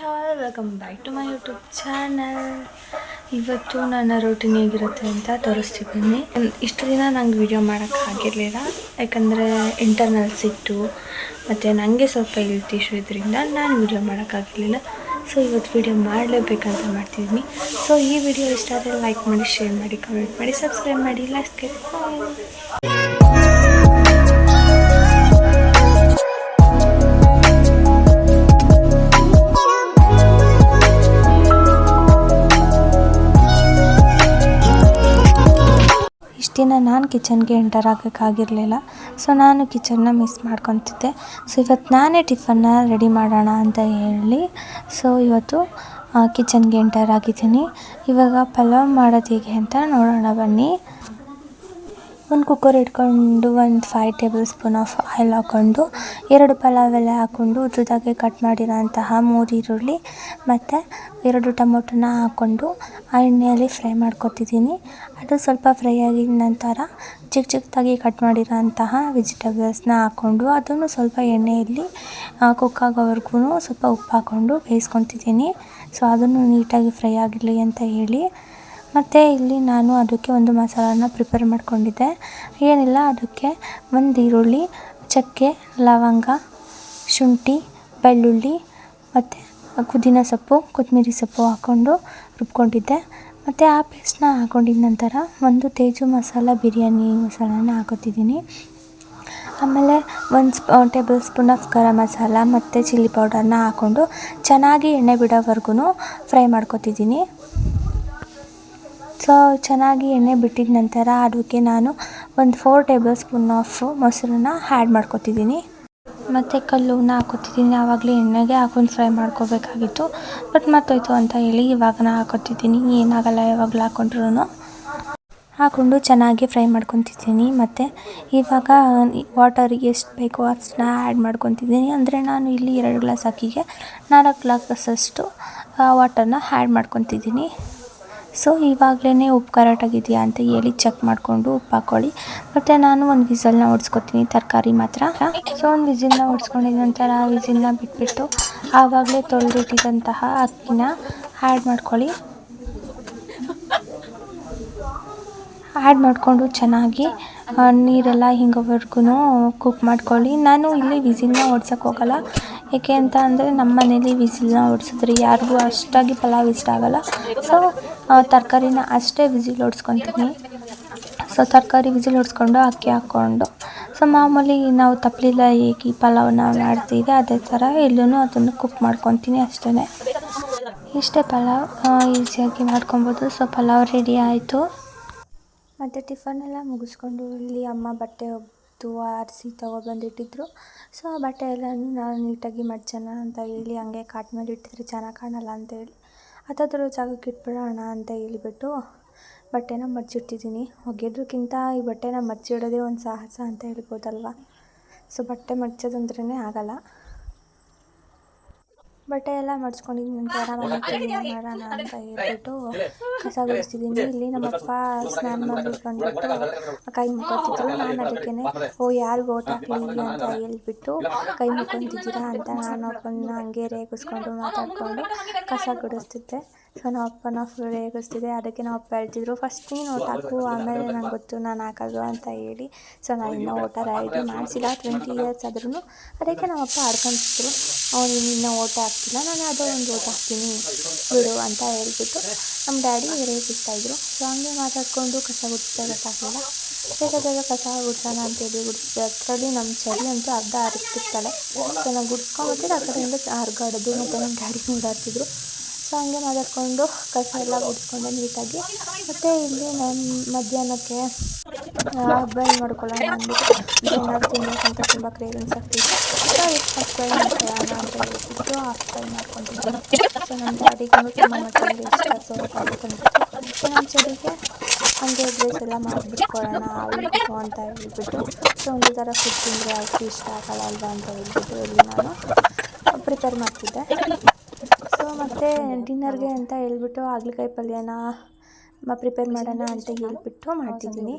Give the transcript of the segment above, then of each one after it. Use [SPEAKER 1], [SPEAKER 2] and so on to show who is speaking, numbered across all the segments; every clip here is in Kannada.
[SPEAKER 1] Hi hi welcome back to my YouTube channel ಇವತ್ತು ನನ್ನ ರೂಟೀನ್ ಹೇಗಿರುತ್ತೆ ಅಂತ ತೋರಿಸ್ತಿದ್ದೀನಿ ಇಷ್ಟು ದಿನ ನಂಗೆ ವಿಡಿಯೋ ಮಾಡೋಕ್ಕೆ ಆಗಿರಲಿಲ್ಲ. ಯಾಕಂದರೆ ಇಂಟರ್ನಲ್ಸ್ ಇತ್ತು ಮತ್ತು ನನಗೆ ಸ್ವಲ್ಪ ಹೆಲ್ತ್ ಇಶ್ಯೂ ಇದರಿಂದ ನಾನು ವಿಡಿಯೋ ಮಾಡೋಕ್ಕಾಗಿರಲಿಲ್ಲ ಸೊ ಇವತ್ತು ವಿಡಿಯೋ ಮಾಡಲೇಬೇಕಂತ ಮಾಡ್ತಿದ್ದೀನಿ ಸೊ ಈ ವಿಡಿಯೋ ಇಷ್ಟ ಆದರೆ ಲೈಕ್ ಮಾಡಿ ಶೇರ್ ಮಾಡಿ ಕಮೆಂಟ್ ಮಾಡಿ ಸಬ್ಸ್ಕ್ರೈಬ್ ಮಾಡಿ. ಲಾಸ್ಟ್ಗೆ ದಿನ ನಾನು ಕಿಚನ್ಗೆ ಎಂಟರ್ ಆಗೋಕ್ಕಾಗಿರಲಿಲ್ಲ. ಸೊ ನಾನು ಕಿಚನ್ನ ಮಿಸ್ ಮಾಡ್ಕೊತಿದ್ದೆ. ಸೊ ಇವತ್ತು ನಾನೇ ಟಿಫನ್ನ ರೆಡಿ ಮಾಡೋಣ ಅಂತ ಹೇಳಿ ಸೊ ಇವತ್ತು ಕಿಚನ್ಗೆ ಎಂಟರ್ ಆಗಿದ್ದೀನಿ. ಇವಾಗ ಪಲಾವ್ ಮಾಡೋದು ಹೇಗೆ ಅಂತ ನೋಡೋಣ ಬನ್ನಿ. ಒಂದು ಕುಕ್ಕರ್ ಇಟ್ಕೊಂಡು, ಒಂದು five table spoon of oil ಹಾಕ್ಕೊಂಡು ಎರಡು ಪಲಾವ್ ಎಲೆ ಹಾಕ್ಕೊಂಡು ಉದ್ದುದಾಗೆ ಕಟ್ ಮಾಡಿರೋಂತಹ ಮೂರು ಈರುಳ್ಳಿ ಮತ್ತು ಎರಡು ಟೊಮೊಟೊನ ಹಾಕ್ಕೊಂಡು ಆ ಎಣ್ಣೆಯಲ್ಲಿ ಫ್ರೈ ಮಾಡ್ಕೊತಿದ್ದೀನಿ. ಅದು ಸ್ವಲ್ಪ ಫ್ರೈ ಆಗಿದ ನಂತರ ಚಿಕ್ಕ ಚಿಕ್ಕದಾಗಿ ಕಟ್ ಮಾಡಿರೋಂತಹ ವೆಜಿಟೇಬಲ್ಸ್ನ ಹಾಕ್ಕೊಂಡು ಅದನ್ನು ಸ್ವಲ್ಪ ಎಣ್ಣೆಯಲ್ಲಿ ಕುಕ್ ಆಗೋವರೆಗೂ ಸ್ವಲ್ಪ ಉಪ್ಪು ಹಾಕ್ಕೊಂಡು ಬೇಯಿಸ್ಕೊತಿದ್ದೀನಿ. ಸೊ ಅದನ್ನು ನೀಟಾಗಿ ಫ್ರೈ ಆಗಿರಲಿ ಅಂತ ಹೇಳಿ ಮತ್ತು ಇಲ್ಲಿ ನಾನು ಅದಕ್ಕೆ ಒಂದು ಮಸಾಲಾನ ಪ್ರಿಪೇರ್ ಮಾಡಿಕೊಂಡಿದ್ದೆ. ಏನಿಲ್ಲ, ಅದಕ್ಕೆ ಒಂದು ಈರುಳ್ಳಿ, ಚಕ್ಕೆ, ಲವಂಗ, ಶುಂಠಿ, ಬೆಳ್ಳುಳ್ಳಿ ಮತ್ತು ಪುದೀನ ಸೊಪ್ಪು ಕೊತ್ತಂಬರಿ ಸೊಪ್ಪು ಹಾಕ್ಕೊಂಡು ರುಬ್ಕೊಂಡಿದ್ದೆ. ಮತ್ತು ಆ ಪೇಸ್ಟ್ನ ಹಾಕೊಂಡಿದ ನಂತರ ಒಂದು ತೇಜು ಮಸಾಲ ಬಿರಿಯಾನಿ ಮಸಾಲಾನ ಹಾಕೋತಿದ್ದೀನಿ. ಆಮೇಲೆ ಒಂದು ಸ್ಪ table spoon of garam masala ಮತ್ತು ಚಿಲ್ಲಿ ಪೌಡರ್ನ ಹಾಕ್ಕೊಂಡು ಚೆನ್ನಾಗಿ ಎಣ್ಣೆ ಬಿಡೋವರೆಗೂ ಫ್ರೈ ಮಾಡ್ಕೊತಿದ್ದೀನಿ. ಸೊ, ಚೆನ್ನಾಗಿ ಎಣ್ಣೆ ಬಿಟ್ಟಿದ ನಂತರ ಅದಕ್ಕೆ ನಾನು ಒಂದು ಫೋರ್ ಟೇಬಲ್ ಸ್ಪೂನ್ ಆಫ್ ಮೊಸರನ್ನ ಆ್ಯಡ್ ಮಾಡ್ಕೊತಿದ್ದೀನಿ. ಮತ್ತು ಕಲ್ಲುನ ಹಾಕೋತಿದ್ದೀನಿ. ಆವಾಗಲೇ ಎಣ್ಣೆಗೆ ಹಾಕೊಂಡು ಫ್ರೈ ಮಾಡ್ಕೋಬೇಕಾಗಿತ್ತು. ಬಟ್ ಮರ್ತೋಯ್ತು ಅಂತ ಹೇಳಿ ಇವಾಗ ನಾ ಹಾಕೋತಿದ್ದೀನಿ. ಏನಾಗಲ್ಲ ಯಾವಾಗಲೂ ಹಾಕೊಂಡ್ರೂ ಹಾಕ್ಕೊಂಡು ಚೆನ್ನಾಗಿ ಫ್ರೈ ಮಾಡ್ಕೊತಿದ್ದೀನಿ. ಮತ್ತು ಇವಾಗ ವಾಟರ್ ಎಷ್ಟು ಬೇಕೋ ಅಷ್ಟನ್ನ ಆ್ಯಡ್ ಮಾಡ್ಕೊತಿದ್ದೀನಿ. ಅಂದರೆ ನಾನು ಇಲ್ಲಿ ಎರಡು ಗ್ಲಾಸ್ ಅಕ್ಕಿಗೆ ನಾಲ್ಕು ಗ್ಲಾಸಷ್ಟು ವಾಟರ್ನ ಆ್ಯಡ್ ಮಾಡ್ಕೊತಿದ್ದೀನಿ. ಸೊ ಇವಾಗಲೇ ಉಪ್ಪು ಕರೆಕ್ಟಾಗಿದೆಯಾ ಅಂತ ಹೇಳಿ ಚೆಕ್ ಮಾಡಿಕೊಂಡು ಉಪ್ಪು ಹಾಕ್ಕೊಳ್ಳಿ ಮತ್ತು ನಾನು ಒಂದು ವಿಸಲ್ನ ಓಡಿಸ್ಕೊತೀನಿ ತರಕಾರಿ ಮಾತ್ರ. ಸೊ ಒಂದು ವಿಸಿಲ್ನ ಹೊಡ್ಸ್ಕೊಂಡಿದ ನಂತರ ಆ ವಿಸಿಲ್ನ ಬಿಟ್ಬಿಟ್ಟು ಆವಾಗಲೇ ತೊಳೆದಿಟ್ಟಿದ್ದಂತಹ ಅಕ್ಕಿನ ಆ್ಯಡ್ ಮಾಡ್ಕೊಳ್ಳಿ. ಆ್ಯಡ್ ಮಾಡಿಕೊಂಡು ಚೆನ್ನಾಗಿ ನೀರೆಲ್ಲ ಹಿಂಗೋವರೆಗೂ ಕುಕ್ ಮಾಡ್ಕೊಳ್ಳಿ. ನಾನು ಇಲ್ಲಿ ವಿಸಿಲ್ನ ಓಡ್ಸೋಕ್ಕೆ ಹೋಗಲ್ಲ. ಏಕೆ ಅಂತ ಅಂದರೆ ನಮ್ಮ ಮನೇಲಿ ವಿಸಿಲ್ನ ಓಡಿಸಿದ್ರೆ ಯಾರಿಗೂ ಅಷ್ಟಾಗಿ ಪಲಾವ್ ಇಷ್ಟ ಆಗೋಲ್ಲ. ಸೊ ತರಕಾರಿನ ಅಷ್ಟೇ ವಿಸಿಲ್ ಓಡಿಸ್ಕೊತೀನಿ. ಸೊ ತರಕಾರಿ ವಿಸಿಲ್ ಓಡಿಸ್ಕೊಂಡು ಅಕ್ಕಿ ಹಾಕ್ಕೊಂಡು. ಸೊ ಮಾಮೂಲಿ ನಾವು ತಪ್ಪಲಿಲ್ಲ ಹೇಗೆ ಪಲಾವನ್ನ ಮಾಡ್ತೀವಿ ಅದೇ ಥರ ಎಲ್ಲೂ ಅದನ್ನು ಕುಕ್ ಮಾಡ್ಕೊತೀನಿ ಅಷ್ಟೇ ಇಷ್ಟೇ ಪಲಾವ್ ಈಸಿಯಾಗಿ ಮಾಡ್ಕೊಬೋದು. ಸೊ ಪಲಾವ್ ರೆಡಿ ಆಯಿತು. ಮತ್ತು ಟಿಫನೆಲ್ಲ ಮುಗಿಸ್ಕೊಂಡು ಇಲ್ಲಿ ಅಮ್ಮ ಬಟ್ಟೆ ಒಗೆದು ಆರಿಸಿ ತೊಗೊಬಂದಿಟ್ಟಿದ್ರು. ಸೊ ಆ ಬಟ್ಟೆ ಎಲ್ಲನೂ ನಾನು ನೀಟಾಗಿ ಮಡ್ಚೋಣ ಅಂತ ಹೇಳಿ, ಹಂಗೆ ಕಾಟ್ ಮೇಲೆ ಇಟ್ಟಿದ್ರೆ ಚೆನ್ನಾಗಿ ಕಾಣಲ್ಲ ಅಂತೇಳಿ ಹತ್ತತ್ರ ಜಾಗಕ್ಕೆ ಇಟ್ಬಿಡೋಣ ಅಂತ ಹೇಳಿಬಿಟ್ಟು ಬಟ್ಟೆನ ಮಡ್ಚಿಟ್ಟಿದ್ದೀನಿ ಒಗೆಯೋದಕ್ಕಿಂತ ಈ ಬಟ್ಟೆನ ಮಡ್ಚಿಡೋದೇ ಒಂದು ಸಾಹಸ ಅಂತ ಹೇಳ್ಬೋದಲ್ವ? ಸೊ ಬಟ್ಟೆ ಮಡ್ಚೋದಂದ್ರೇ ಆಗೋಲ್ಲ. ಬಟ್ಟೆ ಎಲ್ಲ ಮಡ್ಚ್ಕೊಂಡಿದ ನಂತರ ಮನೆ ಕ್ಲೀನ್ ಮಾಡೋಣ ಅಂತ ಹೇಳ್ಬಿಟ್ಟು ಕಸ ಗುಡಿಸ್ತಿದ್ದೀನಿ ಇಲ್ಲಿ ನಮ್ಮಪ್ಪ ಸ್ನಾನ ಮಾಡ್ಬಿಟ್ಟು ಬಂದ್ಬಿಟ್ಟು ಕೈ ಮುಕ್ಕೊತಿದ್ರು ನಾನು ಅದಕ್ಕೆ ಓ ಯಾರು ಓಟ್ ಹಾಕ್ಲಿ ಅಂತ ಹೇಳ್ಬಿಟ್ಟು ಕೈ ಮುಕ್ಕೊಂತಿದ್ದೀರಾ ಅಂತ ನಾನು ಅಪ್ಪನ ಹಂಗೆ ರೇಗಿಸ್ಕೊಂಡು ಮಾತಾಡಿಕೊಂಡು ಕಸ ಗುಡಿಸ್ತಿದ್ದೆ ಸೊ ನಮ್ಮ ಅಪ್ಪನ ಫುಲ್ ರೇಗಿಸ್ತಿದ್ದೆ ಅದಕ್ಕೆ ನಮ್ಮ ಅಪ್ಪ ಹೇಳ್ತಿದ್ರು ಫಸ್ಟ್ ನೀನು ಓಟ್ ಹಾಕು ಆಮೇಲೆ ನಂಗೆ ಗೊತ್ತು ನಾನು ಹಾಕೋದು ಅಂತ ಹೇಳಿ ಸೊ ನಾನು ಇನ್ನೂ ಓಟರ್ ಐ ಡಿ ಮಾಡಿಸಿಲ್ಲ ಟ್ವೆಂಟಿ ಇಯರ್ಸ್ ಆದ್ರೂ ಅದಕ್ಕೆ ನಮ್ಮ ಅಪ್ಪ ಆಡ್ಕೊತಿದ್ರು ಅವನು ಇನ್ನೂ ಓಟ ಹಾಕ್ತಿಲ್ಲ. ನಾನು ಯಾವುದೋ ಒಂದು ಓಟ್ ಹಾಕ್ತೀನಿ, ಬಿಡು ಅಂತ ಹೇಳ್ಬಿಟ್ಟು ನಮ್ಮ ಡ್ಯಾಡಿ ರೇಗಿಸ್ತಾಯಿದ್ರು ಸೊ ಹಂಗೆ ಮಾತಾಡಿಕೊಂಡು ಕಸ ಗುಡಿಸ್ತಾ ಗೊತ್ತಾಗಲಿಲ್ಲ. ಬೇಗ ಬೇಗ ಕಸ ಗುಡ್ಸೋಣ ಅಂತೇಳಿ ಗುಡಿಸಿದೆ ಅದರಲ್ಲಿ ನಮ್ಮ ಚಳಿ ಅಂತೂ ಅರ್ಧ ಹರಿಸ್ತಿರ್ತಾಳೆ ಸೊ ನಾನು ಗುಡಿಸ್ಕೊಂಬಿಟ್ಟಿದ್ದು ಆ ಕಡೆಯಿಂದ ಹರ್ಗಾಡೋದು ಮತ್ತು ನಮ್ಮ ಡ್ಯಾಡಿ ಓಡಾಡ್ತಿದ್ರು. ಸೊ ಹಂಗೆ ಮಾತಾಡಿಕೊಂಡು ಕಸ ಎಲ್ಲ ಗುಡಿಸ್ಕೊಂಡೆ ನೀಟಾಗಿ. ಮತ್ತು ಇಲ್ಲಿ ನಮ್ಮ ಮಧ್ಯಾಹ್ನಕ್ಕೆ ಬಾಯ್ಲ್ ಮಾಡ್ಕೊಳ್ಳೋಣ ತಿನ್ನಬೇಕಂತ ತುಂಬ ಕ್ರೇವಿಂಗ್ಸ್ ಆಗ್ತಿತ್ತು ಸೊ ಇದು ಮಾಡ್ಕೊಳ್ಳೋಣ ಅಂತ ಹೇಳ್ಬಿಟ್ಟು ಹಾಫ್ ಬಾಯ್ಲ್ ಮಾಡ್ಕೊಂಡಿದ್ದೀನಿ ಸೊ ನಮ್ಮ ಡ್ಯಾಡಿಗೂ ತುಂಬ ಮಕ್ಕಳಿಗೆ ಇಷ್ಟ ಸೊ ಸೊ ನಮ್ಮ ಚಳಿಗೆ ಹಂಗೆ ಡ್ರೆಸ್ ಎಲ್ಲ ಮಾಡಿಬಿಟ್ಕೊಳ್ಳೋಣ ಅವಳಿಗೂ ಅಂತ ಹೇಳ್ಬಿಟ್ಟು. ಸೊ ಒಂದು ಥರ ಫುಡ್ ತಿಂದರೆ ಅವ್ರಿಗೆ ಇಷ್ಟ ಆಗಲ್ಲ ಅಲ್ವಾ ಅಂತ ಹೇಳ್ಬಿಟ್ಟು ಇಲ್ಲಿ ನಾನು ಪ್ರಿಪೇರ್ ಮಾಡ್ತಿದ್ದೆ. ಡಿನ್ನರ್ಗೆ ಅಂತ ಹೇಳ್ಬಿಟ್ಟು ಹಾಗಲಕಾಯಿ ಪಲ್ಯನ ಪ್ರಿಪೇರ್ ಮಾಡೋಣ ಅಂತ ಹೇಳ್ಬಿಟ್ಟು ಮಾಡ್ತಿದ್ದೀನಿ.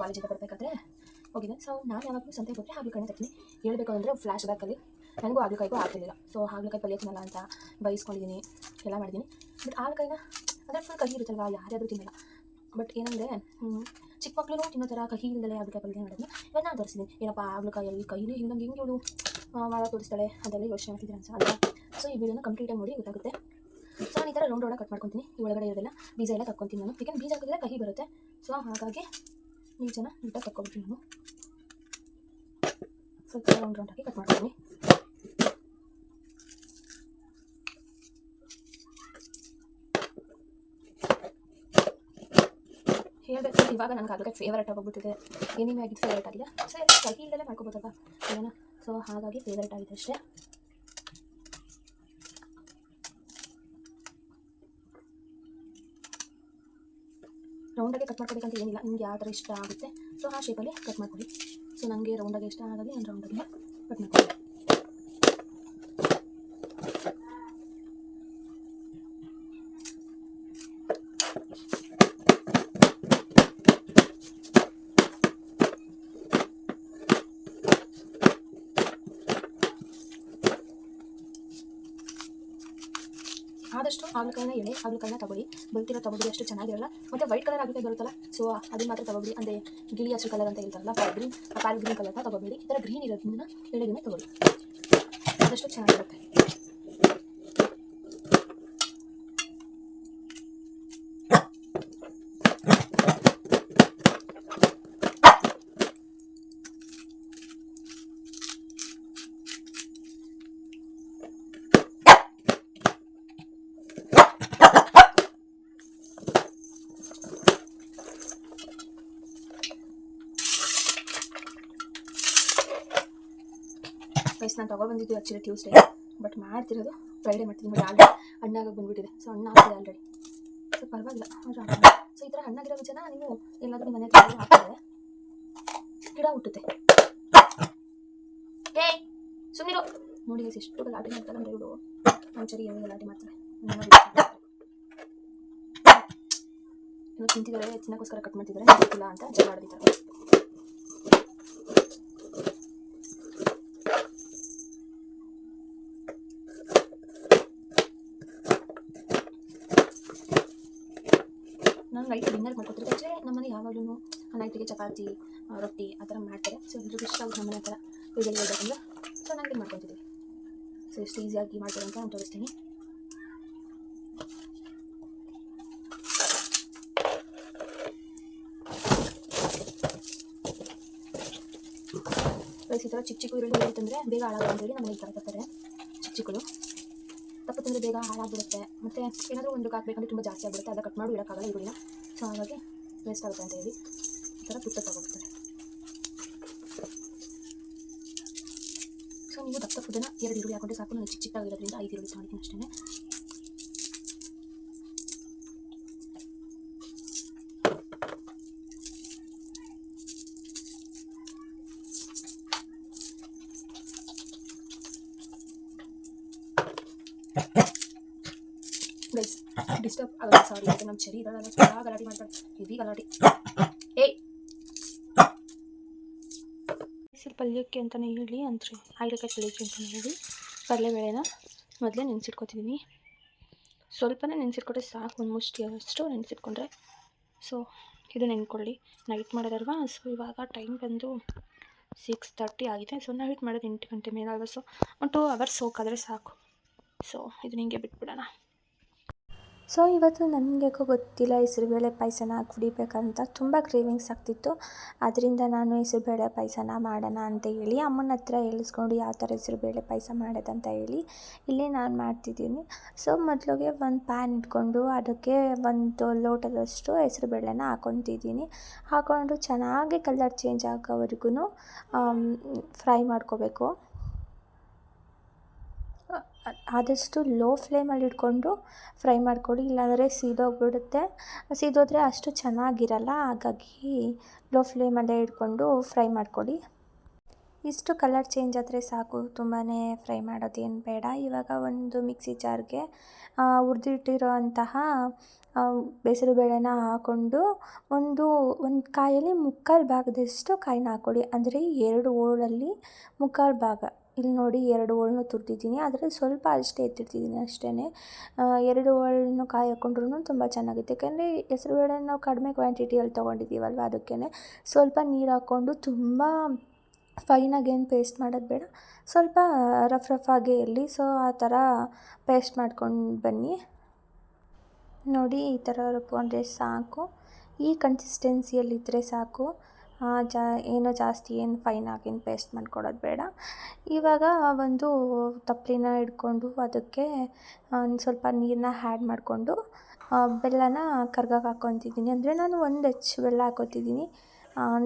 [SPEAKER 2] ಕಾಲೇಜಿಗೆ ಬರಬೇಕಾದ್ರೆ ಹೋಗಿದೆ ಸೊ ನಾನು ಯಾವಾಗಲೂ ಸಂತೆ ಕೊಟ್ಟರೆ ಹಾಗಲಕಾಯಿನ ತರ್ತೀನಿ. ಹೇಳಬೇಕು ಅಂದರೆ ಫ್ಲ್ಯಾಶ್ ಬ್ಯಾಕಲ್ಲಿ ನನಗೂ ಹಾಗಲಕಾಯಿಗೂ ಆಗ್ತಿರಲಿಲ್ಲ. ಸೊ ಹಾಗಲಕಾಯಿ ಪಲ್ಯ ತಿನ್ನಲ್ಲ ಅಂತ ಬಯಸ್ಕೊಂಡಿದ್ದೀನಿ. ಎಲ್ಲ ಮಾಡಿದ್ದೀನಿ. ಬಟ್ ಹಾಗಲಕಾಯಿನ ಅಂದರೆ ಫುಲ್ ಕಹಿ ಇರುತ್ತಲ್ವ? ಯಾರ್ಯಾದರೂ ತಿನ್ನಲ್ಲ. ಬಟ್ ಏನಂದರೆ ಚಿಕ್ಕ ಮಕ್ಕಳು ತಿನ್ನೋ ಥರ ಕಹಿ ಇಲ್ಲದೆ ಹಾಗಲಕಾಯಿ ಪಲ್ಯ ಮಾಡೋದನ್ನ ಇವಾಗ ನಾನು ತೋರಿಸ್ತೀನಿ ಏನಪ್ಪ, ಹಾಗಲಕಾಯಲ್ಲಿ ಕೈನೇ ಹಿಂಗಂಗೆ ಹಿಂಗೆ ಇವಳು ಮಾಡೋ ತೋರಿಸ್ತಾಳೆ ಅದೆಲ್ಲ ಯೋಚನೆ ಮಾಡ್ತಿದ್ದೀನಿ ಅನ್ಸ ಸೊ ಈ ವಿಡಿಯೋನ ಕಂಪ್ಲೀಟಾಗಿ ನೋಡಿ, ಗೊತ್ತಾಗುತ್ತೆ. ಸೊ ಈ ಥರ ರೌಂಡ್ ರೌಂಡಾಗಿ ಕಟ್ ಮಾಡ್ಕೊತೀನಿ. ಈ ಒಳಗಡೆ ಇರೋದಿಲ್ಲ ಬೀಜ ಎಲ್ಲ ತಕ್ಕೊತೀನಿ ನಾನು. ಯಾಕಂದ್ರೆ ಬೀಜ ಹಾಕಿದ್ರೆ ಕಹಿ ಬರುತ್ತೆ. ಸೊ ಹಾಗಾಗಿ ಬೀಜನ ನೀಟಾಗಿ ತಕ್ಕೊಬಿಡ್ತೀನಿ ನಾನು ಸ್ವಲ್ಪ ರೌಂಡ್ ರೌಂಡ್ ಹಾಕಿ ಕಟ್ ಮಾಡ್ತೀನಿ ಹೇಳ್ಬೇಕು ಇವಾಗ ನನಗೆ ಹಾಗಲಕಾಯಿ ಫೇವರೇಟ್ ಆಗೋಗ್ಬಿಟ್ಟಿದೆ ಏನೇ ಆಗಿದ್ದು ಫೇವರೇಟ್ ಆಗಿದೆ. ಸೊ ಕಹಿ ಇಲ್ಲದೆ ಮಾಡ್ಕೋಬೋದಲ್ವಾ? ಸೊ ಹಾಗಾಗಿ ಫೇವರೇಟ್ ಆಗಿದೆ ಅಷ್ಟೇ. ರೌಂಡಾಗಿ ಕಟ್ ಮಾಡ್ಕೋಬೇಕಂತ ಏನಿಲ್ಲ, ನಿಮ್ಗೆ ಯಾವ ಥರ ಇಷ್ಟ ಆಗುತ್ತೆ ಸೊ ಆ ಶೇಪಲ್ಲಿ ಕಟ್ ಮಾಡ್ಕೊಳ್ಳಿ. ಸೊ ನನಗೆ ರೌಂಡಾಗಿ ಇಷ್ಟ ಹಾಗಾಗಿ ನಾನು ರೌಂಡಾಗಿ ಕಟ್ ಮಾಡ್ತೀನಿ ಆದಷ್ಟು ಹಾಗಲಕಾಯಿನ ಎಳೆ ಹಾಗಲಕಾಯಿನ ತಗೊಳ್ಳಿ. ಬಲ್ತಿರೋ ತಗೊಳ್ಳಿ ಅಷ್ಟು ಚೆನ್ನಾಗಿರಲ್ಲ ಮತ್ತೆ ವೈಟ್ ಕಲರ್ ಆಗುತ್ತೆ ಬರುತ್ತಲ್ಲ ಸೊ ಅದನ್ನ ಮಾತ್ರ ತಗೊಳ್ಳಿ. ಅಂದರೆ ಗಿಳಿ ಹಸಿರು ಕಲರ್ ಅಂತ ಹೇಳ್ತಾರಲ್ಲ ಪ್ಯಾಲ್ ಗ್ರೀನ್ ಆ ಪ್ಯಾಲ್ ಗ್ರೀನ್ ಕಲರ್ನ ತಗೋಬೇಡಿ ಈ ಥರ ಗ್ರೀನ್ ಇರೋದನ್ನ ಎಳೆದನ್ನ ತಗೊಳ್ಳಿ. ಅದಷ್ಟು ಚೆನ್ನಾಗಿರುತ್ತೆ. ಗೈಸ್ ನಾನು ತೊಗೊಬಂದಿದ್ದು ಆ್ಯಕ್ಚುಲಿ ಟ್ಯೂಸ್ಡೇ ಬಟ್ ಮಾಡ್ತಿರೋದು ಫ್ರೈಡೇ ಮಾಡ್ತೀನಿ ನೋಡಿ ಆಲ್ರೆಡಿ ಹಣ್ಣಾಗಿ ಬಂದ್ಬಿಟ್ಟಿದೆ. ಸೊ ಹಣ್ಣು ಆಗ್ತಿದೆ ಆಲ್ರೆಡಿ ಸೊ ಪರವಾಗಿಲ್ಲ. ಸೊ ಈ ಥರ ಹಣ್ಣಾಗಿರೋ ಬೀಜನ ನೀವು ಎಲ್ಲಾದರೂ ನಿಮ್ಮ ಮನೆ ಹತ್ರ ಹಾಕಿದ್ರೆ ಗಿಡ ಹುಟ್ಟುತ್ತೆ. ಏ ಸುಮ್ಮನಿರು ನೋಡಿ ಗೈಸ್ ಎಷ್ಟು ಗಲಾಟೆ ಮಾಡ್ತಾರೆ ಅಂದರೆ ಇವರು. ಒಂಚೂರಿ ಏನು ಗಲಾಟೆ ಮಾಡ್ತಾರೆ. ಏನೋ ತಿಂತಿದ್ದಾರೆ. ತಿನ್ನಕ್ಕೋಸ್ಕರ ಕಟ್ ಮಾಡ್ತಿದ್ದಾರೆ. ಅಂತ ಜಗಳ ಆಡ್ತಿದ್ದಾರೆ ನಾನು ನೈಟ್ ಡಿನ್ನರ್ ಮಾಡ್ಕೊತಿರ್ತೀನಿ ಆ್ಯಕ್ಚುಲಿ ನಮ್ಮನೆ ಯಾವಾಗಲೂ ನೈಟಿಗೆ ಚಪಾತಿ, ರೊಟ್ಟಿ ಆ ಥರ ಮಾಡ್ತಾರೆ. ಸೊ ಎಲ್ರಿಗೂ ಇಷ್ಟ ಆಗುತ್ತೆ ನಮ್ಮನೆ ಹತ್ರ ಇದೆಲ್ಲ ಹೇಳ್ಬೇಕಂದ್ರೆ ಸೊ ನನಗೆ ಮಾಡ್ಕೊತಿದ್ದೀವಿ ಸೊ ಎಷ್ಟು ಈಸಿಯಾಗಿ ಮಾಡ್ತಾರೆ ಅಂತ ನಾನು ತೋರಿಸ್ತೀನಿ. ಈ ಥರ ಚಿಕ್ಕ ಚಿಕ್ಕ ಈರುಳ್ಳಿ ಅಂತಂದರೆ ಬೇಗ ಅಂತೇಳಿ ನಮ್ಮ ಈ ಥರ ಚಿಕ್ಕ ಚಿಕ್ಕಳು ತಪ್ಪು ತಂದರೆ ಬೇಗ ಹಾಳಾಗ್ಬಿಡುತ್ತೆ. ಮತ್ತು ಏನಾದರೂ ಒಂದು ಹಾಕ್ಬೇಕಂದ್ರೆ ತುಂಬ ಜಾಸ್ತಿ ಆಗಿಬಿಡುತ್ತೆ. ಅದ ಕಟ್ ಮಾಡಿ ಇಡೋಕ್ಕಾಗಲ್ಲ ಈರುಳ್ಳಿನ. ಸೊ ಹಾಗಾಗಿ ವೇಸ್ಟ್ ಆಗುತ್ತೆ ಅಂತ ಹೇಳಿ. ಈ ಥರ ತುತ್ತ ತಗೊಳ್ತಾರೆ ಸೊ ನೀವು ದಪ್ಪ ಫುಡ್ಡನ್ನ ಎರಡು ಈರುಳ್ಳಿ ಹಾಕೊಂಡ್ರೆ ಸಾಕು. ನಾನು ಚಿಕ್ಕ ಚಿಕ್ಕಾಗಿರೋದ್ರಿಂದ ಐದು ಈರುಳ್ಳಿ ತಗೊಂಡಿದ್ದೀನಿ ಅಷ್ಟೇ ಗೈಸ್ ಡಿಸ್ಟರ್ಬ್ ಆಗಲ್ಲ ಸಾರಿ ಮತ್ತೆ ನಮ್ಮ ತುಂಬ ಗಲಾಟೆ ಮಾಡ್ತಾರೆ ಹೆವಿ ಗಲಾಟೆ ಏಯ್
[SPEAKER 1] ಹೆಸರು ಪಲ್ಯಕ್ಕೆ ಅಂತಲೇ ಹೇಳಿ, ಅಂದರೆ ಹಾಗಲಕಾಯಿ ಪಲ್ಯಕ್ಕೆ ಅಂತಲೇ ಹೇಳಿ ಕಡಲೆಬೇಳೆನ ಮೊದಲೇ ನೆನೆಸಿಟ್ಕೊತಿದ್ದೀನಿ ಸ್ವಲ್ಪನೇ ನೆನೆಸಿಟ್ಕೊಂಡ್ರೆ ಸಾಕು ಒಂದು ಮುಷ್ಟಿ ಅಷ್ಟು ನೆನೆಸಿಟ್ಕೊಂಡ್ರೆ. ಸೊ ಇದು ನೆನ್ಕೊಳ್ಳಿ. ನೈಟ್ ಮಾಡೋದಲ್ವ ಸೊ ಇವಾಗ ಟೈಮ್ ಬಂದು ಸಿಕ್ಸ್ ತರ್ಟಿ ಆಗಿದೆ. ಸೊ ನೈಟ್ ಮಾಡೋದು ಎಂಟು ಗಂಟೆ ಮೇಲೆ ಅಲ್ವ ಸೊ ಒಂದು ಟೂ ಅವರ್ಸ್ ಸೋಕಾದರೆ ಸಾಕು. ಸೊ ಇದು ಹಿಂಗೆ ಬಿಟ್ಬಿಡೋಣ. ಸೊ ಇವತ್ತು ನನಗೆ ಯಾಕೋ ಗೊತ್ತಿಲ್ಲ ಹೆಸರುಬೇಳೆ ಪಾಯಸನ ಕುಡಿಬೇಕಂತ. ತುಂಬ ಕ್ರೇವಿಂಗ್ಸ್ ಆಗ್ತಿತ್ತು. ಅದರಿಂದ ನಾನು ಹೆಸರುಬೇಳೆ ಪಾಯಸನ ಮಾಡೋಣ ಅಂತ ಹೇಳಿ, ಅಮ್ಮನ ಹತ್ರ ಹೇಳಿಸ್ಕೊಂಡು ಯಾವ ಥರ ಹೆಸರುಬೇಳೆ ಪಾಯಸ ಮಾಡೋದಂತ ಹೇಳಿ ಇಲ್ಲಿ ನಾನು ಮಾಡ್ತಿದ್ದೀನಿ. ಸೊ ಮೊದಲಿಗೆ ಒಂದು ಪ್ಯಾನ್ ಇಟ್ಕೊಂಡು ಅದಕ್ಕೆ ಒಂದು ಲೋಟದಷ್ಟು ಹೆಸರುಬೇಳೆನ ಹಾಕೊತಿದ್ದೀನಿ. ಹಾಕೊಂಡು ಚೆನ್ನಾಗಿ ಕಲರ್ ಚೇಂಜ್ ಆಗೋವರೆಗೂ ಫ್ರೈ ಮಾಡ್ಕೋಬೇಕು. ಆದಷ್ಟು ಲೋ ಫ್ಲೇಮಲ್ಲಿ ಇಟ್ಕೊಂಡು ಫ್ರೈ ಮಾಡಿಕೊಡಿ, ಇಲ್ಲಾಂದರೆ ಸೀದೋಗ್ಬಿಡುತ್ತೆ. ಸೀದೋದ್ರೆ ಅಷ್ಟು ಚೆನ್ನಾಗಿರಲ್ಲ, ಹಾಗಾಗಿ ಲೋ ಫ್ಲೇಮಲ್ಲೇ ಇಟ್ಕೊಂಡು ಫ್ರೈ ಮಾಡಿಕೊಡಿ. ಇಷ್ಟು ಕಲರ್ ಚೇಂಜ್ ಆದರೆ ಸಾಕು ತುಂಬಾ ಫ್ರೈ ಮಾಡೋದೇನು ಬೇಡ. ಇವಾಗ ಒಂದು ಮಿಕ್ಸಿ ಜಾರ್ಗೆ ಹುರಿದಿಟ್ಟಿರೋ ಅಂತಹ ಬೇಳೆನ ಹಾಕ್ಕೊಂಡು ಒಂದು ಒಂದು ಕಾಯಲ್ಲಿ ಮುಕ್ಕಾಲು ಭಾಗದಷ್ಟು ಕಾಯಿನ ಹಾಕ್ಕೊಡಿ ಅಂದರೆ ಎರಡು ಹೋಳಲ್ಲಿ ಮುಕ್ಕಾಲು ಭಾಗ. ಇಲ್ಲಿ ನೋಡಿ ಎರಡು ಹೋಳನ್ನು ತುರ್ತಿದ್ದೀನಿ ಆದರೆ ಸ್ವಲ್ಪ ಅಷ್ಟೇ ಎತ್ತಿಡ್ತಿದ್ದೀನಿ ಅಷ್ಟೇ ಎರಡು ಹೋಳನ್ನು ಕಾಯಿ ಹಾಕ್ಕೊಂಡ್ರೂ ತುಂಬ ಚೆನ್ನಾಗುತ್ತೆ. ಹೆಸ್ರು ಬೇಳೆ ನಾವು ಕಡಿಮೆ ಕ್ವಾಂಟಿಟಿಯಲ್ಲಿ ತೊಗೊಂಡಿದ್ದೀವಲ್ವ ಅದಕ್ಕೇ ಸ್ವಲ್ಪ ನೀರು ಹಾಕ್ಕೊಂಡು ತುಂಬ ಫೈನಾಗಿ ಏನು ಪೇಸ್ಟ್ ಮಾಡೋದು ಬೇಡ. ಸ್ವಲ್ಪ ರಫ್ ರಫ್ ಆಗೇ ಇರಲಿ. ಸೊ, ಆ ಥರ ಪೇಸ್ಟ್ ಮಾಡ್ಕೊಂಡು ಬನ್ನಿ. ನೋಡಿ ಈ ಥರ ರುಬ್ಕೊಂಡ್ರೆ ಸಾಕು. ಈ ಕನ್ಸಿಸ್ಟೆನ್ಸಿಯಲ್ಲಿದ್ದರೆ ಸಾಕು. ಜಾ, ಏನೋ ಜಾಸ್ತಿ ಏನು ಫೈನ್ ಆಗೇನು ಪೇಸ್ಟ್ ಮಾಡ್ಕೊಡೋದು ಬೇಡ. ಇವಾಗ ಒಂದು ತಪ್ಪಲಿನ ಇಟ್ಕೊಂಡು ಅದಕ್ಕೆ ಒಂದು ಸ್ವಲ್ಪ ನೀರನ್ನ ಆ್ಯಡ್ ಮಾಡಿಕೊಂಡು ಬೆಲ್ಲನ ಕರ್ಗಕ್ಕೆ ಹಾಕ್ಕೊತಿದ್ದೀನಿ ಅಂದರೆ ನಾನು ಒಂದು ಹೆಚ್ಚು ಬೆಲ್ಲ ಹಾಕೋತಿದ್ದೀನಿ.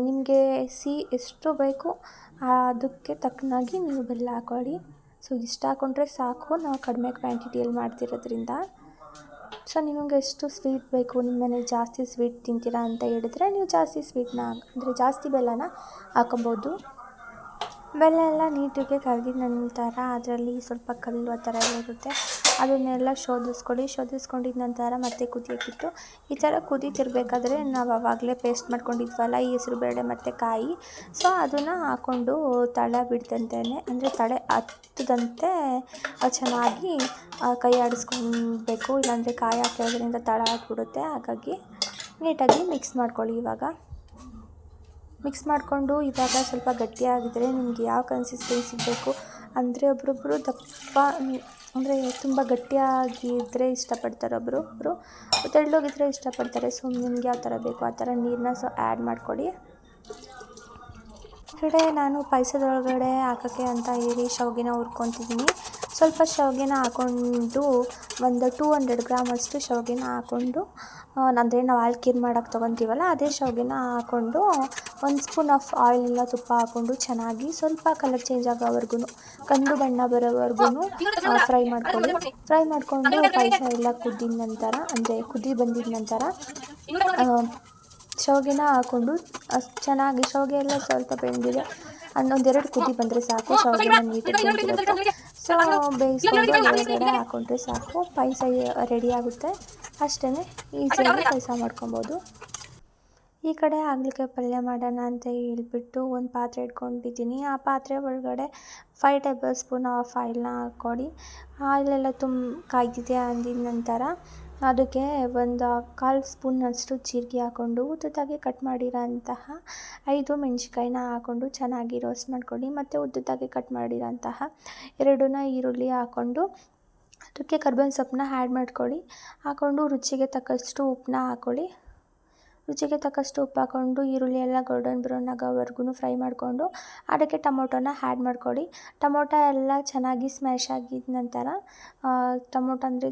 [SPEAKER 1] ನಿಮಗೆ ಸಿಹಿ ಎಷ್ಟು ಬೇಕು ಅದಕ್ಕೆ ತಕ್ಕನಾಗಿ ನೀವು ಬೆಲ್ಲ ಹಾಕೊಳ್ಳಿ. ಸೊ ಇಷ್ಟು ಹಾಕ್ಕೊಂಡ್ರೆ ಸಾಕು. ನಾವು ಕಡಿಮೆ ಕ್ವಾಂಟಿಟಿಯಲ್ಲಿ ಮಾಡ್ತಿರೋದ್ರಿಂದ. ಸೊ ನಿಮಗೆ ಎಷ್ಟು ಸ್ವೀಟ್ ಬೇಕು? ನಿಮ್ಮ ಮನೇಲಿ ಜಾಸ್ತಿ ಸ್ವೀಟ್ ತಿಂತೀರಾ ಅಂತ ಹೇಳಿದ್ರೆ ನೀವು ಜಾಸ್ತಿ ಸ್ವೀಟ್ನ ಅಂದರೆ ಜಾಸ್ತಿ ಬೆಲ್ಲನ ಹಾಕೊಬೋದು. ಬೆಲ್ಲ ಎಲ್ಲ ನೀಟಾಗಿ ಕರಗಿದ ನಂತರ ಅದರಲ್ಲಿ ಸ್ವಲ್ಪ ಕಲ್ಲು ಆ ಥರ ಎಲ್ಲ ಇರುತ್ತೆ. ಅದನ್ನೆಲ್ಲ ಶೋಧಿಸ್ಕೊಳ್ಳಿ. ಶೋಧಿಸ್ಕೊಂಡಿದ ನಂತರ ಮತ್ತೆ ಕುದಿಯೋಕ್ಕಿಟ್ಟು, ಈ ಥರ ಕುದೀತಿರ್ಬೇಕಾದ್ರೆ ನಾವು ಆವಾಗಲೇ ಪೇಸ್ಟ್ ಮಾಡ್ಕೊಂಡಿದ್ವಲ್ಲ, ಈ ಹೆಸರುಬೇಳೆ ಮತ್ತು ಕಾಯಿ. ಸೊ ಅದನ್ನು ಹಾಕ್ಕೊಂಡು ತಳ ಬಿಡ್ದಂತೆ ಅಂದರೆ ತಳೆ ಹತ್ತದಂತೆ ಚೆನ್ನಾಗಿ ಕೈ ಆಡಿಸ್ಕೊಬೇಕು. ಇಲ್ಲಾಂದರೆ ಕಾಯಿ ಹಾಕಿರೋದ್ರಿಂದ ತಳ ಹಾಕ್ಬಿಡುತ್ತೆ ಹಾಗಾಗಿ ನೀಟಾಗಿ ಮಿಕ್ಸ್ ಮಾಡ್ಕೊಳ್ಳಿ ಇವಾಗ. ಮಿಕ್ಸ್ ಮಾಡಿಕೊಂಡು ಇವಾಗ ಸ್ವಲ್ಪ ಗಟ್ಟಿಯಾಗಿದ್ದರೆ ನಿಮ್ಗೆ ಯಾವ ಕನ್ಸಿಸ್ಟೆನ್ಸಿ ಬೇಕು? ಅಂದರೆ ಒಬ್ರೊಬ್ಬರು ದಪ್ಪ ಅಂದರೆ ತುಂಬ ಗಟ್ಟಿಯಾಗಿದ್ದರೆ ಇಷ್ಟಪಡ್ತಾರೆ ಒಬ್ಬರು ಒಬ್ಬರು ತೆಳ್ಳೋಗಿದ್ದರೆ ಇಷ್ಟಪಡ್ತಾರೆ. ಸೊ ನಿಮ್ಗೆ ಯಾವ ಥರ ಬೇಕು ಆ ಥರ ನೀರನ್ನ ಸೊ ಆ್ಯಡ್ ಮಾಡಿಕೊಡಿ ಈ ಕಡೆ ನಾನು ಪಾಯಸದೊಳಗಡೆ ಹಾಕೋಕ್ಕೆ ಅಂತ ಹೇಳಿ ಶಾವಿಗೆನ ಹುರ್ಕೊತಿದ್ದೀನಿ. ಸ್ವಲ್ಪ ಶಾವಿಗೆನ ಹಾಕ್ಕೊಂಡು ಒಂದು ಟೂ ಹಂಡ್ರೆಡ್ ಗ್ರಾಮ್ ಅಷ್ಟು ಶಾವಿಗೆನ ಹಾಕ್ಕೊಂಡು ಅಂದರೆ ನಾವು ಹಾಲು ಮಾಡೋಕ್ಕೆ ತೊಗೊತೀವಲ್ಲ, ಅದೇ ಶಾವಿಗೆನ ಹಾಕ್ಕೊಂಡು ಒಂದು ಸ್ಪೂನ್ ಆಫ್ ಆಯಿಲ್ನ ತುಪ್ಪ ಹಾಕ್ಕೊಂಡು ಚೆನ್ನಾಗಿ ಸ್ವಲ್ಪ ಕಲರ್ ಚೇಂಜ್ ಆಗೋವರೆಗೂ ಕಂದು ಬಣ್ಣ ಬರೋವರೆಗೂ ಫ್ರೈ ಮಾಡ್ಕೊಳ್ಳಿ ಫ್ರೈ ಮಾಡಿಕೊಂಡು ಪಾಯಸ ಎಲ್ಲ ಕುದ್ದಿದ ನಂತರ, ಅಂದರೆ ಕುದಿ ಬಂದಿದ ನಂತರ ಶಾವಿಗೆನ ಹಾಕ್ಕೊಂಡು ಚೆನ್ನಾಗಿ ಶಾವಿಗೆ ಎಲ್ಲ ಸ್ವಲ್ಪ ಬೆಂದಿದೆ ಒಂದೆರಡು ಕುದಿ ಬಂದರೆ ಸಾಕು, ಶಾವಿಗೆನ ನೀಟಾಗಿ ಸೊ ಬೇಯಿಸ್ಕೊಂಡು ಒಳಗಡೆ ಹಾಕೊಂಡ್ರೆ ಸಾಕು. ಪಾಯಸ ರೆಡಿ ಆಗುತ್ತೆ. ಅಷ್ಟೇ ಈಸಿಯಾಗಿ ಪಾಯಸ ಮಾಡ್ಕೊಬೋದು. ಈ ಕಡೆ ಹಾಗಲಕಾಯಿ ಪಲ್ಯ ಮಾಡೋಣ ಅಂತ ಹೇಳ್ಬಿಟ್ಟು ಒಂದು ಪಾತ್ರೆ ಇಟ್ಕೊಂಡಿದ್ದೀನಿ. ಆ ಪಾತ್ರೆ ಒಳಗಡೆ ಫೈವ್ ಟೇಬಲ್ ಸ್ಪೂನ್ ಆಫ್ ಆಯಿಲ್ನ ಹಾಕ್ಕೊಡಿ. ಆಯಿಲೆಲ್ಲ ತುಂಬ ಕಾಯ್ದಿದೆ ಅಂದಿದ ನಂತರ. ಅದಕ್ಕೆ ಒಂದು ಕಾಲು ಸ್ಪೂನಷ್ಟು ಜೀರಿಗೆ ಹಾಕ್ಕೊಂಡು ಉದ್ದುದ್ದಾಗಿ ಕಟ್ ಮಾಡಿರೋಂತಹ ಐದು ಮೆಣಸಿನ್ಕಾಯಿನ ಹಾಕ್ಕೊಂಡು ಚೆನ್ನಾಗಿ ರೋಸ್ಟ್ ಮಾಡ್ಕೊಳ್ಳಿ. ಮತ್ತು ಉದ್ದುದ್ದಾಗಿ ಕಟ್ ಮಾಡಿರೋಂತಹ ಎರಡನ್ನ ಈರುಳ್ಳಿ ಹಾಕ್ಕೊಂಡು ಅದಕ್ಕೆ ಕರ್ಬೇವಿನ ಸೊಪ್ಪನ್ನ ಆ್ಯಡ್ ಮಾಡ್ಕೊಳ್ಳಿ. ಹಾಕ್ಕೊಂಡು ರುಚಿಗೆ ತಕ್ಕಷ್ಟು ಉಪ್ಪನ್ನ ಹಾಕ್ಕೊಳ್ಳಿ. ರುಚಿಗೆ ತಕ್ಕಷ್ಟು ಉಪ್ಪು ಹಾಕ್ಕೊಂಡು ಈರುಳ್ಳಿ ಎಲ್ಲ ಗೋಲ್ಡನ್ ಬ್ರೌನ್ ಆಗೋವರೆಗೂ ಫ್ರೈ ಮಾಡಿಕೊಂಡು ಅದಕ್ಕೆ ಟೊಮೊಟೊನ ಆ್ಯಡ್ ಮಾಡ್ಕೊಳ್ಳಿ. ಟೊಮೊಟೊ ಎಲ್ಲ ಚೆನ್ನಾಗಿ ಸ್ಮ್ಯಾಶ್ ಆಗಿದ ನಂತರ ಟೊಮೊಟೊ ಅಂದರೆ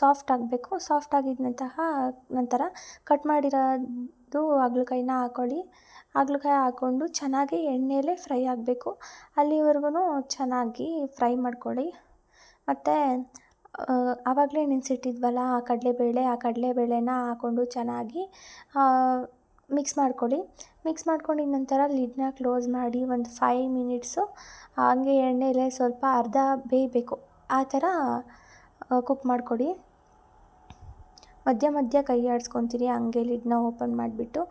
[SPEAKER 1] ಸಾಫ್ಟ್ ಆಗಬೇಕು, ಸಾಫ್ಟ್ ಆಗಿದ್ದಂತಹ ನಂತರ ಕಟ್ ಮಾಡಿರೋದು ಹಾಗಲಕಾಯಿನ ಹಾಕೊಳ್ಳಿ. ಹಾಗಲಕಾಯಿ ಹಾಕ್ಕೊಂಡು ಚೆನ್ನಾಗಿ ಎಣ್ಣೆಯಲ್ಲೇ ಫ್ರೈ ಆಗಬೇಕು. ಅಲ್ಲಿವರೆಗೂ ಚೆನ್ನಾಗಿ ಫ್ರೈ ಮಾಡ್ಕೊಳ್ಳಿ. ಮತ್ತು ಆವಾಗಲೇ ನೆನೆಸಿಟ್ಟಿದ್ವಲ್ಲ, ಆ ಕಡಲೆಬೇಳೆ, ಆ ಕಡಲೆಬೇಳೆನ ಹಾಕ್ಕೊಂಡು ಚೆನ್ನಾಗಿ ಮಿಕ್ಸ್ ಮಾಡ್ಕೊಳ್ಳಿ. ಮಿಕ್ಸ್ ಮಾಡ್ಕೊಂಡಿದ ನಂತರ ಲಿಡ್ನ ಕ್ಲೋಸ್ ಮಾಡಿ ಒಂದು ಫೈವ್ ಮಿನಿಟ್ಸು ಹಂಗೆ ಎಣ್ಣೆಲೇ ಸ್ವಲ್ಪ ಅರ್ಧ ಬೇಯಬೇಕು. ಆ ಥರ ಕುಕ್ ಮಾಡಿಕೊಡಿ. ಮಧ್ಯ ಮಧ್ಯ ಕೈ ಆಡಿಸ್ಕೊತೀರಿ, ಹಂಗೆ ಲಿಡ್ನ ಓಪನ್ ಮಾಡಿಬಿಟ್ಟು.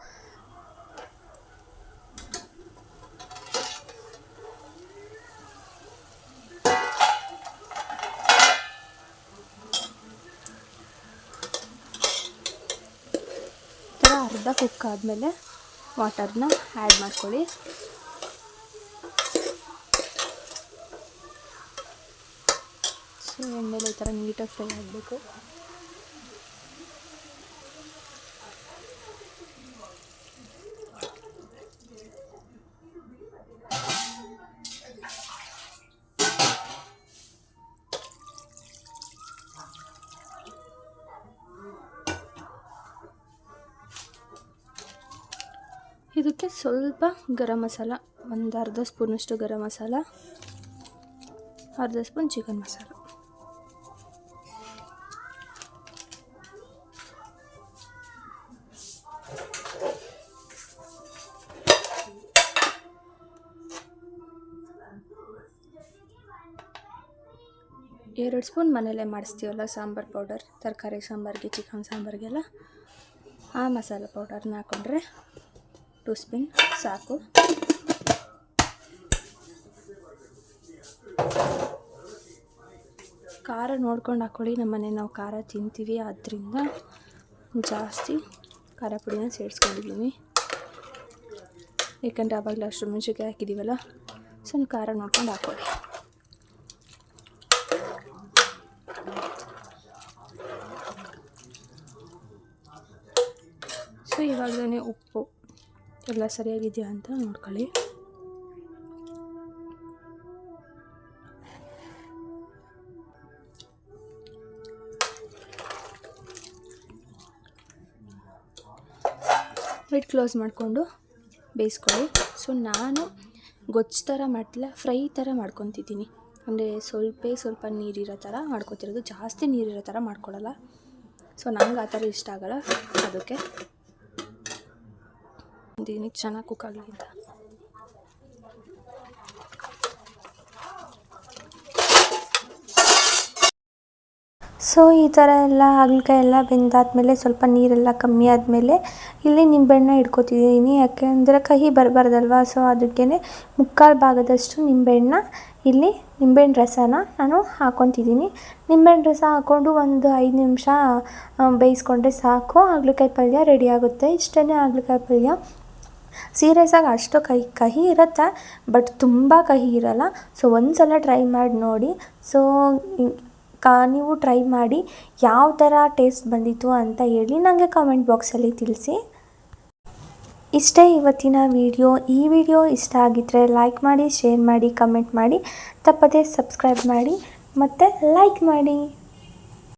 [SPEAKER 1] ಅರ್ಧ ಕುಕ್ ಆದಮೇಲೆ ವಾಟರ್ನ ಆ್ಯಡ್ ಮಾಡ್ಕೊಳ್ಳಿ. ಸೊ ಎಣ್ಣೆಲ್ಲ ಈ ಥರ ನೀಟಾಗಿ ಫ್ರೈ ಆಗಬೇಕು. ಇದಕ್ಕೆ ಸ್ವಲ್ಪ ಗರಂ ಮಸಾಲ, ಒಂದು ಅರ್ಧ ಸ್ಪೂನಷ್ಟು ಗರಂ ಮಸಾಲ, ಅರ್ಧ ಸ್ಪೂನ್ ಚಿಕನ್ ಮಸಾಲ. ಎರಡು ಸ್ಪೂನ್ ಮನೇಲೆ ಮಾಡಿಸ್ತೀವಲ್ಲ ಸಾಂಬಾರು ಪೌಡರ್, ತರಕಾರಿ ಸಾಂಬಾರಿಗೆ, ಚಿಕನ್ ಸಾಂಬಾರಿಗೆಲ್ಲ. ಆ ಮಸಾಲೆ ಪೌಡರ್ನ ಹಾಕ್ಕೊಂಡ್ರೆ ಟೂ ಸ್ಪೂನ್ ಸಾಕು. ಖಾರ ನೋಡ್ಕೊಂಡು ಹಾಕ್ಕೊಳ್ಳಿ ನಮ್ಮ ಮನೆ ನಾವು ಖಾರ ತಿಂತೀವಿ. ಆದ್ದರಿಂದ ಜಾಸ್ತಿ ಖಾರ ಪುಡಿನ ಸೇರಿಸ್ಕೊಂಡಿದ್ದೀನಿ. ಏಕೆಂದರೆ ಆವಾಗಲೇ ಅಷ್ಟು ಮುಂಚೆಗೆ ಹಾಕಿದ್ದೀವಲ್ಲ ಸೊ ಖಾರ ನೋಡ್ಕೊಂಡು ಹಾಕ್ಕೊಳ್ಳಿ ಸೊ ಇವಾಗಲೇ ಉಪ್ಪು ಎಲ್ಲ ಸರಿಯಾಗಿದೆಯಾ ಅಂತ ನೋಡ್ಕೊಳ್ಳಿ. ಲಿಡ್ ಕ್ಲೋಸ್ ಮಾಡಿಕೊಂಡು ಬೇಯಿಸ್ಕೊಳ್ಳಿ. ಸೊ, ನಾನು ಗೊಜ್ಜು ಥರ ಮಾಡ್ತಿಲ್ಲ, ಫ್ರೈ ಥರ ಮಾಡ್ಕೊತಿದ್ದೀನಿ. ಅಂದರೆ ಸ್ವಲ್ಪ ಸ್ವಲ್ಪ ನೀರಿರೋ ಥರ ಮಾಡ್ಕೊತಿರೋದು, ಜಾಸ್ತಿ ನೀರಿರೋ ಥರ ಮಾಡ್ಕೊಳ್ಳಲ್ಲ ಸೊ, ನಂಗೆ ಆ ಥರ ಇಷ್ಟ ಆಗೋಲ್ಲ, ಅದಕ್ಕೆ ಇದೀನಿ ಚೆನ್ನಾಗಿ ಕುಕ್ ಆಗಲಿ ಅಂತ ಸೊ ಈ ಥರ ಎಲ್ಲ ಹಾಗಲಕಾಯಿ ಎಲ್ಲ ಬೆಂದಾದ್ಮೇಲೆ ಸ್ವಲ್ಪ ನೀರೆಲ್ಲ ಕಮ್ಮಿ ಆದಮೇಲೆ ಇಲ್ಲಿ ನಿಂಬೆಹಣ್ಣ ಇಟ್ಕೊತಿದ್ದೀನಿ. ಯಾಕೆಂದರೆ ಕಹಿ ಬರಬಾರ್ದಲ್ವ? ಸೊ ಅದಕ್ಕೆ ಮುಕ್ಕಾಲು ಭಾಗದಷ್ಟು ನಿಂಬೆಹಣ್ಣ ಇಲ್ಲಿ ನಿಂಬೆಹಣ್ಣು ರಸನ ನಾನು ಹಾಕ್ಕೊತಿದ್ದೀನಿ ನಿಂಬೆಹಣ್ಣು ರಸ ಹಾಕ್ಕೊಂಡು ಒಂದು ಐದು ನಿಮಿಷ ಬೇಯಿಸ್ಕೊಂಡ್ರೆ ಸಾಕು. ಹಾಗಲಕಾಯಿ ಪಲ್ಯ ರೆಡಿ ಆಗುತ್ತೆ. ಇಷ್ಟೇ ಹಾಗಲಕಾಯಿ ಪಲ್ಯ. ಸೀರಿಯಸ್ ಆಗಿ ಅಷ್ಟು ಕಹಿ ಕಹಿ ಇರುತ್ತೆ, ಬಟ್ ತುಂಬ ಕಹಿ ಇರಲ್ಲ. ಸೊ ಒಂದು ಸಲ ಟ್ರೈ ಮಾಡಿ ನೋಡಿ. ಸೊ ಕಾ, ನೀವು ಟ್ರೈ ಮಾಡಿ ಯಾವ ಥರ ಟೇಸ್ಟ್ ಬಂದಿತ್ತು ಅಂತ ಹೇಳಿ ನನಗೆ ಕಾಮೆಂಟ್ ಬಾಕ್ಸಲ್ಲಿ ತಿಳಿಸಿ. ಇಷ್ಟೇ ಇವತ್ತಿನ ವಿಡಿಯೋ ಈ ವಿಡಿಯೋ ಇಷ್ಟ ಆಗಿದ್ದರೆ ಲೈಕ್ ಮಾಡಿ ಶೇರ್ ಮಾಡಿ ಕಮೆಂಟ್ ಮಾಡಿ. ತಪ್ಪದೇ ಸಬ್ಸ್ಕ್ರೈಬ್ ಮಾಡಿ. ಮತ್ತು ಲೈಕ್ ಮಾಡಿ.